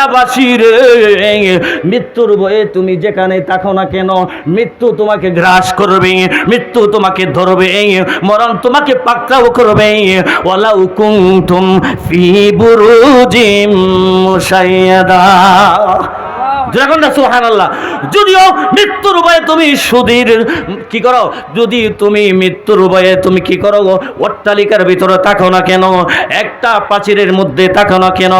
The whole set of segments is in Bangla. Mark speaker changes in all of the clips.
Speaker 1: দুনিয়াবাসী রে। মৃত্যুর ভয়ে তুমি যেখানে থাকো না কেন, মৃত্যু তোমাকে গ্রাস করবে, মৃত্যু তোমাকে ধরবে, মরণ তোমাকে পাকড়াও করবে। ওলা উকুম তুম ফি বুরুজিম মুশাইয়াদা। যখন না সুহান আল্লাহ যদিও মৃত্যুর উপায়ে তুমি সুধীর, কি করো? যদি তুমি মৃত্যুর উপায়ে তুমি কি করো অট্টালিকার ভিতরে থাকো না কেন? একটা প্রাচীরের মধ্যে থাকো না কেন?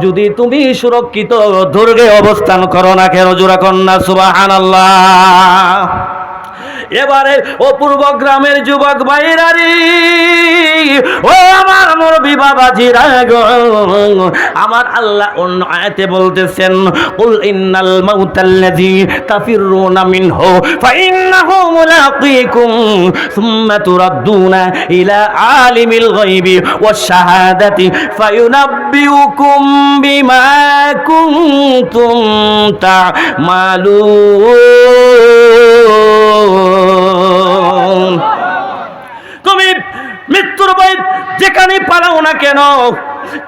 Speaker 1: যদি তুমি সুরক্ষিত দুর্গে অবস্থান করো না কেন জোড়া কন্যা সুবাহান আল্লাহ এবারে অপূর্ব গ্রামের যুবক বাইরারি ও আমার মুরবি বাবাজিরা গো, আমার আল্লাহ অন্য আয়াতে বলতেছেন, কুল ইন্নাল মাউতাল্লাযী তাফিরুনা মিনহু, ফাইন্নাহু মুলাকীকুম, সুম্মা তুরাদ্দুনা ইলা আলিমিল গায়বি ওয়াশ শাহাদাতি ফায়ুনাব্বিউকুম বিমা কুনতুম তা'মালুন. তুমি মৃত্যুর ভয়ে যেখানে পালাও না কেন?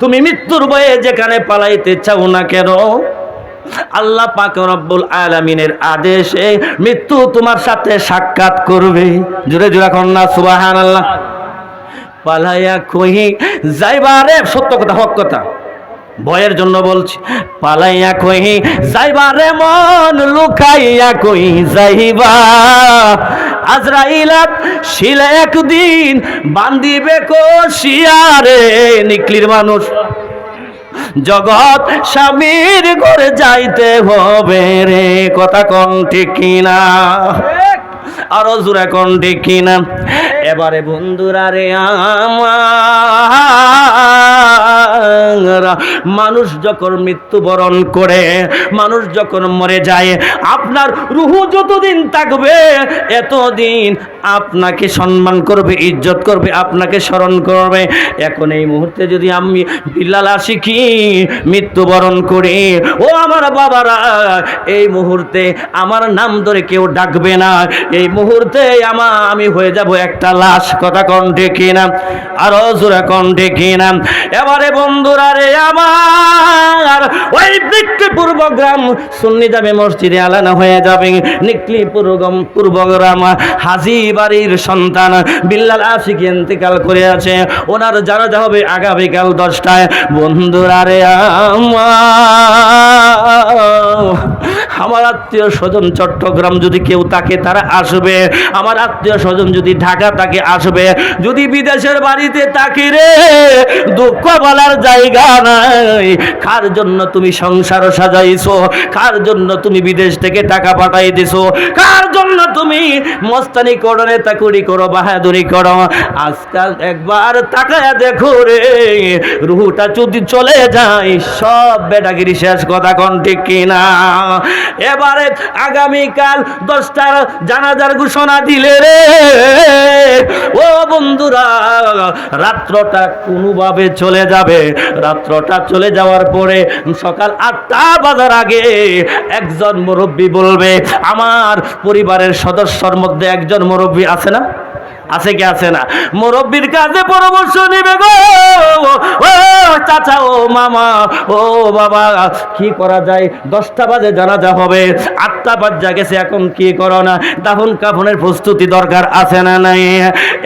Speaker 1: তুমি মৃত্যুর ভয়ে যেখানে পালাইতে চাও না কেন? আল্লাহ পাক রব্বুল আলামিনের আদেশে মৃত্যু তোমার সাথে সাক্ষাৎ করবে। জুড়ে জুড়ে কন্যা সুবাহান আল্লাহ পালাইয়া কহি, যাইবারে, সত্য কথা, হক কথা। ভয়ের জন্য বলছি, পালাইয়া কহি যাইবারে মন, লুকাইয়া কহি, যাইবা। আজরাইলা শিলা একদিন বান্দিবে কষিয়ারে নিকলির মানুষ। জগৎ স্বামীর ঘরে যাইতে হবে রে, কথা কোন ঠিক কিনা? আরও জোরে কোন ঠিক কিনা? এবারে বন্ধুরা রে আমার মানুষ যখন মৃত্যুবরণ করে, মানুষ যখন মরে যায়, আপনার রুহু যতদিন থাকবে, এতদিন আপনাকে সম্মান করবে, ইজ্জত করবে, আপনাকে স্মরণ করবে। এখন এই মুহূর্তে যদি আমি বিল্লাল শিখি মৃত্যুবরণ করি, ও আমার বাবারা, এই মুহূর্তে আমার নাম ধরে কেউ ডাকবে না। এই মুহূর্তে আমা আমি হয়ে যাব একটা লাশ, কথা কণ্ঠে কিনা আরও জোরে কণ্ঠে কিনা এবারে বন্ধুরা রে আমার ওই বৃত্তি পূর্বগ্রাম সুন্নি যাবে মসজিদে আলানা হয়ে যাবে। নিকলি পূর্বগ্রাম পূর্বগ্রাম হাজি বাড়ির সন্তান বিল্লাল আশিক ইন্তেকাল করে আছে ওনার যারা যা হবে আগামীকাল দশটায়। বন্ধুরা রে আমার আত্মীয় স্বজন চট্টগ্রাম যদি কেউ তাকে, তারা আসবে। আমার আত্মীয় স্বজন যদি ঢাকা তাকে আসবে। যদি বিদেশের বাড়িতে তাকে রে, দুঃখ বলার জায়গা নাই। কার জন্য তুমি সংসার সাজাইছো কার জন্য তুমি বিদেশ থেকে টাকা পাঠাই দিছো? কার জন্য তুমি মস্তানি করো, নেতাকুড়ি করো, বাহাদুরি করো? আজকাল একবার তাকায় দেখো রে, রুহুটা যদি চলে যায়, সব বেটাগিরি শেষ কথা কোন ঠিক কিনা? এবারে আগামীকাল দশটার জানাজার ঘোষণা দিলে রে। ও বন্ধুরা, রাত্রটা কোনোভাবে চলে যাবে। রাত্রটা চলে যাওয়ার পরে সকাল আটটা বাজার আগে একজন মুরব্বী বলবে আমার পরিবারের সদস্যর মধ্যে একজন মুরব্বী আছে না? আছে কি আছে না? মুরব্বীর কাছে পরামর্শ নিবে গো। ও চাচা, ও মামা, ও বাবা, কি করা যায়? দশটা বাজে জানাজা হবে, আটটা বাজা গেছে, এখন কি করো না? দাফন কাফনের প্রস্তুতি দরকার আছে না নাই?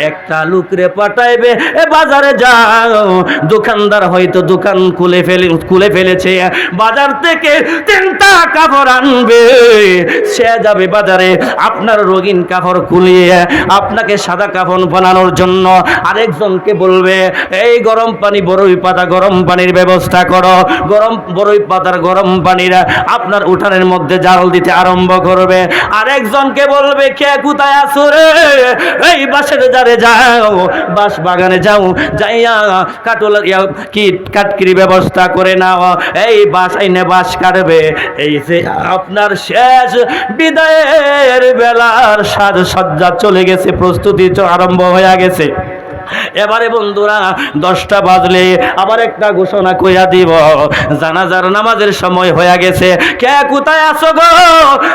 Speaker 1: একটা লুকরে পাঠাইবে, এ বাজারে যাও। দোকানদার হয়তো দোকান খুলে ফেলে, খুলে ফেলেছে। বাজার থেকে তিনটা কাপড় আনবে। সে যাবে বাজারে, আপনার রঙিন কাপড় খুলিয়ে আপনাকে সাদা কাফন বানানোর জন্য আরেকজনকে বলবে এই গরম পানি বরই পাতা গরম পানির ব্যবস্থা করো। গরম বরই পাতার গরম পানির আপনার উঠানের মধ্যে জাল দিতে আরম্ভ করবে। আরেকজনকে বলবে কে কোথায় আসো রে? এই বাসের যারে যাও বাস বাগানে যাও যাইয়া কাটল ইয়া, কি কাটকিরি ব্যবস্থা করে নাও। এই বাস আইনে বাস কাটবে। এই যে আপনার শেষ বিদায়ের বেলার সাজ সাজসজ্জা চলে গেছে প্রস্তুতি চ- আরম্ভ হয়ে গেছে। এবারে বন্ধুরা, দশটা বাজলে আবার একটা ঘোষণা কইয়া দিব। জানাজার নামাজের সময় হয়ে গেছে। কে কোথায় আসো গো?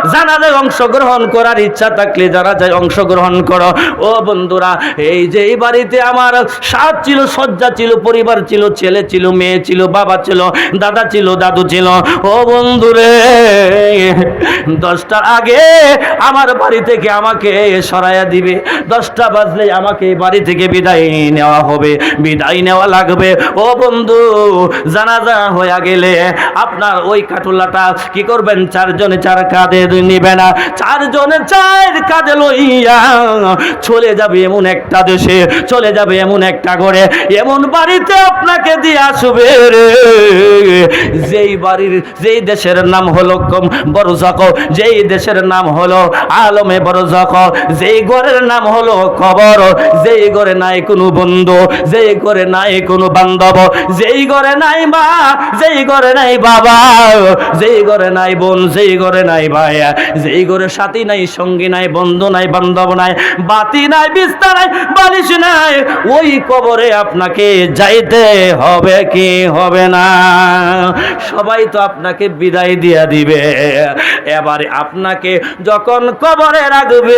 Speaker 1: জানাজায় অংশগ্রহণ করার ইচ্ছা থাকলে জানাজায় অংশগ্রহণ করো। ও বন্ধুরা, এই যে এই বাড়িতে আমার সাত ছিল সজ্জা ছিল, পরিবার ছিল, ছেলে ছিল, মেয়ে ছিল, বাবা ছিল, দাদা ছিল, দাদু ছিল। ও বন্ধুরে দশটার আগে আমার বাড়ি থেকে আমাকে সরাইয়া দিবে। দশটা বাজলে আমাকে বাড়ি থেকে বিদায় নেওয়া হবে। বিদায় নেওয়া লাগবে। ও বন্ধু, জানাজা হয়ে গেলে আপনার ওই কাটুলাটা কি করবেন? চারজনে চার কাঁধে নিবে না। চারজনে চার কাঁধে লইয়া চলে যাবে এমন একটা দেশে, চলে যাবে এমন একটা ঘরে। এমন বাড়িতে আপনাকে দিয়ে আসবে রে। যেই বাড়ির, যেই দেশের নাম হলো কম বড় যেই দেশের নাম হলো আলমে বড় জক যেই ঘরের নাম হলো কবর, যেই ঘরে নাই কোনো বন্ধু, যেই ঘরে নাই কোনো বান্ধব, যেই ঘরে নাই মা, যেই ঘরে নাই বাবা, যেই ঘরে নাই বোন, যেই ঘরে নাই ভাই, যেই ঘরে সাথী নাই, সঙ্গী নাই, বন্ধু নাই, বান্ধব নাই, বাতি নাই বিস্তার নাই, বালিশ নাই, ওই কবরে আপনাকে যাইতে হবে কি হবে না? সবাই তো আপনাকে বিদায় দিয়া দিবে। এবারে আপনাকে যখন কবরে রাখবে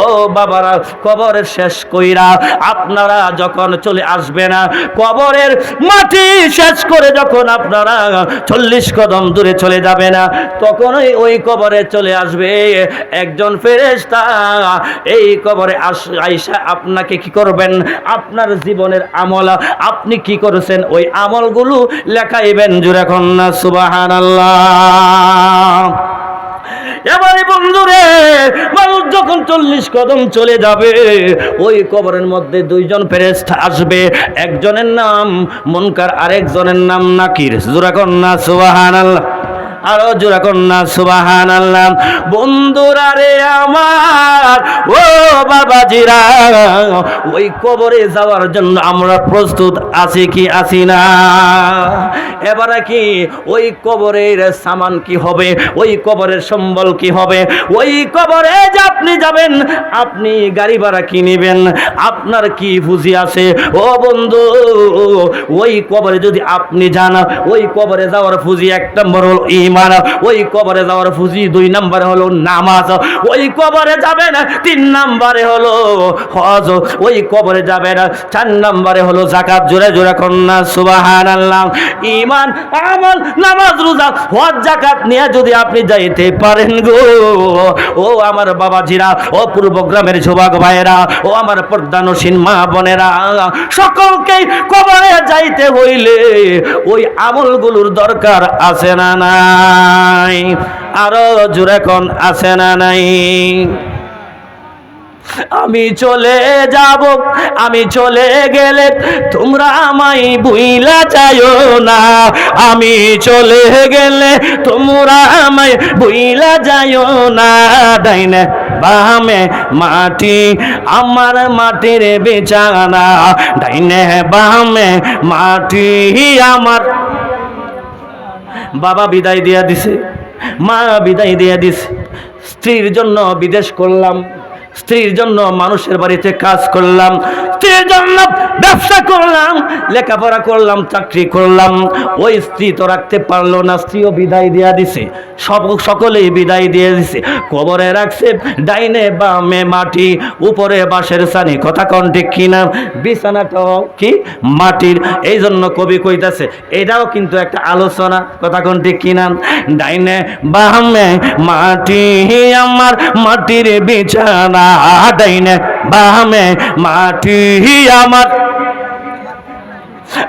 Speaker 1: ও বাবারা কবরের শেষ কইরা আপনারা যখন চলে আসবে না, কবরের মাটি শেষ করে যখন আপনারা চল্লিশ কদম দূরে চলে যাবে না, তখনই ওই কবরে চলে আসবে। একজন ফেরেশতা এই কবরে আস, আইসা আপনাকে কি করবেন? আপনার জীবনের আমল আপনি কি করেছেন? ওই আমলগুলো লেখাইবেন কন্যা সুবাহান এবারে বন্ধুরে, মানুষ যখন চল্লিশ কদম চলে যাবে, ওই কবরের মধ্যে দুইজন ফেরেস্তা আসবে। একজনের নাম মনকার, আরেকজনের নাম নাকির। জোরা কন্যা সুবাহান আল্লাহ আরও জোরা কন্যা সুবাহান আল্লাহ বন্ধুরা রে আমার, ও বাবাজিরা, ওই কবরে যাওয়ার জন্য আমরা প্রস্তুত আছি কি আছি না? এবারে কি ওই কবরের সামান কি হবে? ওই কবরের সম্বল কি হবে? ওই কবরে যে আপনি যাবেন, আপনি গাড়ি ভাড়া কি নেবেন? আপনার কি পুঁজি আছে? ও বন্ধু, ওই কবরে যদি আপনি যান, ওই কবরে যাওয়ার পুঁজি এক নম্বর হলো ইমান ওই কবরে যাওয়ার পুঁজি দুই নম্বরে হলো নামাজ, ওই কবরে যাবেন তিন নম্বরে হলো হজ, ওই কবরে যাবেন চার নম্বরে হলো জাকাত জোরে জোরে কন্যা সুবাহান আল্লাহ ইমান আমল, নামাজ, রোজা, হজ জাকাত নিয়ে যদি আপনি যাইতে পারেন গো, ও আমার বাবাজিরা, ও পূর্ব গ্রামের যুবক ভাইয়েরা, ও আমার প্রধানসীন মা বোনেরা সকলকে কবরে যাইতে হইলে ওই আমলগুলোর দরকার আছে না না নাই? আরও জোরে কোন আছে না নাই? আমি চলে যাব, আমি চলে গেলে তোমরা আমায় বুইলা চাইও না। আমি চলে গেলে তোমরা আমায় বুইলা যাইও না। ডাইনে বামে মাটি, আমার মাটির বেচানা ডাইনে বামে মাটি, আমার বাবা বিদায় দিয়া দিছে মা বিদায় দিয়া দিছে স্ত্রীর জন্য বিদেশ করলাম। স্ত্রীর জন্য মানুষের বাড়িতে কাজ করলাম, স্ত্রীর জন্য ব্যবসা করলাম, লেখাপড়া করলাম, চাকরি করলাম। ওই স্ত্রী তো রাখতে পারল না, স্ত্রীও বিদায় দিয়া দিছে, সব সকলেই বিদায় দিয়ে দিছে। কবরে রাখছে, ডাইনে বামে মাটি, উপরে বাঁশের সানি কথা কন ঠিক কিনা বিছানাটাও কি? মাটির। এই জন্য কবি কইতাছে, এটাও কিন্তু একটা আলোচনা, কথা কোন ঠিক কিনা ডাইনে বামে মাটি, আমার মাটির বিছানা ডাইনে বামে মাটি আমার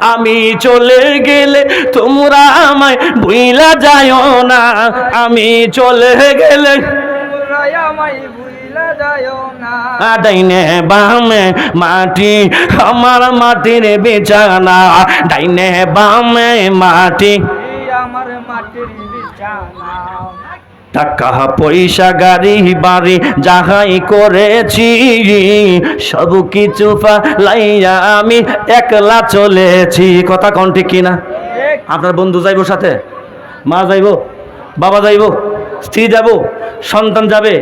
Speaker 1: আমি চলে গেলে তোমরা আমায় ভুইলা যাইও না আমি চলে গেলে
Speaker 2: তোমরাই আমায় ভুইলা যায়ও না
Speaker 1: ডাইনে বামে মাটি আমার মাটির বিছানা ডাইনে বামে মাটি
Speaker 2: এই আমার মাটির বিছানা
Speaker 1: টাকা পয়সা, গাড়ি, বাড়ি যাহাই করেছি, সব কিছু লাইয়া আমি একলা চলেছি। কথা কন ঠিক কিনা? আপনার বন্ধু যাইব সাথে? মা যাইব? বাবা যাইব? স্ত্রী যাব? সন্তান যাবে?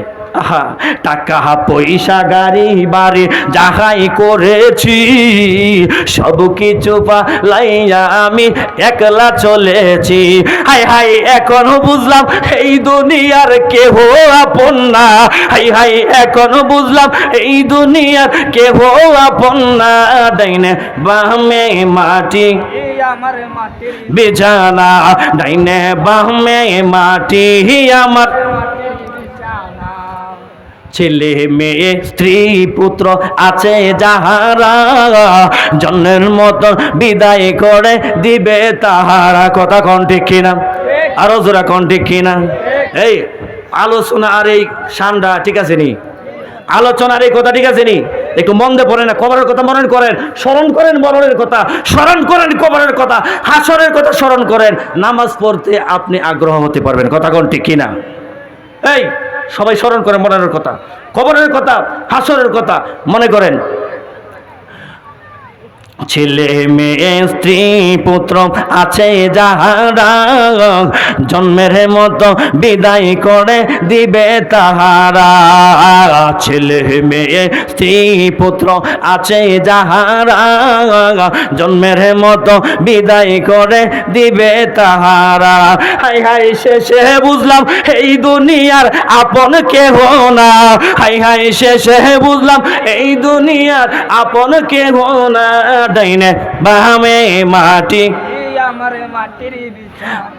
Speaker 1: টাকা পয়সা গাড়ি বাড়ি যাহাই করেছি সব কিছু পালাইয়া আমি একলা চলেছি। হাই হাই এখনও বুঝলাম এই দুনিয়ার কেহ আপন না। হাই হাই এখনও বুঝলাম এই দুনিয়ার কেহ আপন না। ডাইনে বামে মাটি
Speaker 2: আমার মাটির
Speaker 1: বিছানা। ডাইনে বামে মাটি আমার ছেলে মেয়ে, স্ত্রী, পুত্র আছে যাহারা। জন্মের মতো বিদায় করে দিবে তাহারা। কথা কন ঠিক কিনা? আরও জোরা কন ঠিক কিনা? এই, আলোচনা আর এই সান্ডা ঠিক আছে নি? আলোচনার এই কথা ঠিক আছে নি? একটু মন দিয়ে পড়েন না কবরের কথা মনে করেন, স্মরণ করেন মরণের কথা, স্মরণ করেন কবরের কথা, হাসরের কথা স্মরণ করেন। নামাজ পড়তে আপনি আগ্রহ হতে পারবেন, কথা কোন ঠিক কিনা? এই সবাই স্মরণ করেন মরণের কথা কবরের কথা হাসরের কথা মনে করেন। ছেলে মেয়ে, স্ত্রী, পুত্র আছে যাহারা। জন্মের মতো বিদায় করে দিবে তাহারা। ছেলে মেয়ে, স্ত্রী, পুত্র আছে যাহারা। জন্মের মতো বিদায় করে দিবে তাহারা। হাই হাই, শেষে বুঝলাম এই দুনিয়ার আপন কেহ না। হাই হাই, শেষে বুঝলাম এই দুনিয়ার আপন কেহ না। ডাইনে বাহামে মাটি।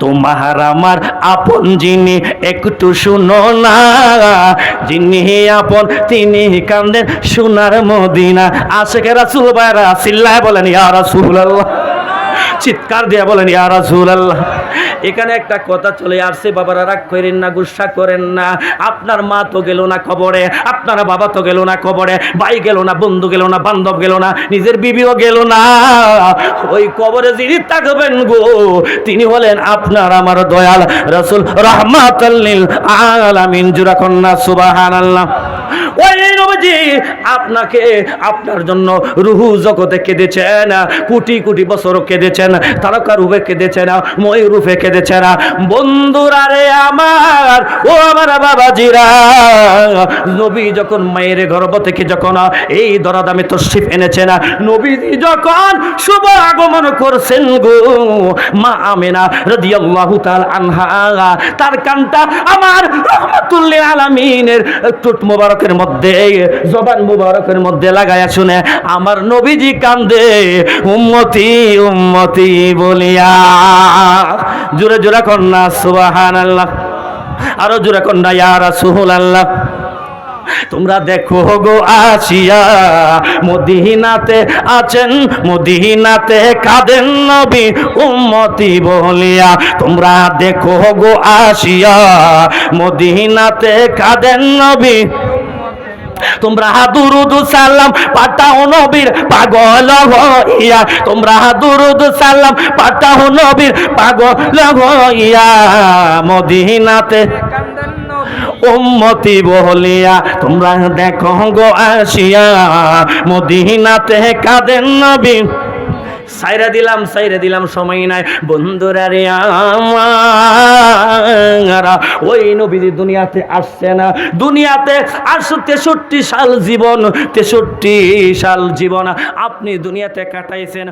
Speaker 1: তোমার আমার আপন যিনি, একটু শুনো না। যিনি আপন, তিনি কান্দেন সোনার মদিনা। আশেখ রাসুল বাইরা সিল্লায় বলেন, ইয়া রাসুল আল্লাহ চিৎকার দিয়ে বলেন, ইয়া রাসুল আল্লাহ এখানে একটা কথা চলে আসছে, বাবারা রাগ করেন না, গুসা করেন না, আপনার মা তো গেল না খবরে আপনার বাবা তো গেল না খবরে ভাই গেল না, বন্ধু গেল না, বান্ধব গেল না, নিজের বিবিও গেল না, ওই কবরে যিনি থাকবেন গো, তিনি হলেন আপনার আমার দয়াল রসুল রহমাতাল্লিল আলামিন জুরা কন্যা, সুবহানাল্লাহ। ওই নবজি, আপনাকে আপনার জন্য রুহু জগতে কেঁদেছেন কোটি কোটি বছর কেঁদেছেন তারকা রূপে কেঁদেছেন মই রূপে কেঁদেছেন বন্ধুরা রে আমার, ও আমার বাবাজিরা, নবী যখন মায়ের গর্ভ থেকে যখন এই দরাদামে এনেছেন নবীজি যখন শুভ আগমন করছেন গো, মা আমেনা রাদিয়াল্লাহু তাআলা আনহা, তার কানটা আমার রহমাতুল্লিল টুট মোবারকের মধ্যে, জবান মোবারকের মধ্যে লাগায়া শুনে, আমার নবীজি কান্দে, উম্মতি উম্মতি বলিয়া। জোরে জোরে কন্যা, সুবহানাল্লাহ। আরও জোরে কন্যা, ইয়া রাসূলুল্লাহ। তোমরা দেখো গো আসিয়া, মদিনাতে আছেন, মদিনাতে কাঁদেন নবী, উম্মতি বলিয়া। তোমরা দেখো গো আসিয়া, মদিনাতে কাঁদেন নবী। তোমরা দুরুদ সালাম পাঠাও নবীর পাগল হইয়া। তোমরা দুরুদ সালাম পাঠাও নবীর পাগল হইয়া। মদিনাতে উম্মতি বলিয়া তোমরা দেখো গো আসিয়া। মদিনাতে কাঁদেন নবী। সাইরা দিলাম সাইরা দিলাম সময় নাই। বন্ধুরা রে আমার, ওই নবীজি দুনিয়াতে আসছে না। দুনিয়াতে আসো তেষট্টি সাল জীবন, তেষট্টি সাল জীবন, আপনি দুনিয়াতে কাটাইছেন।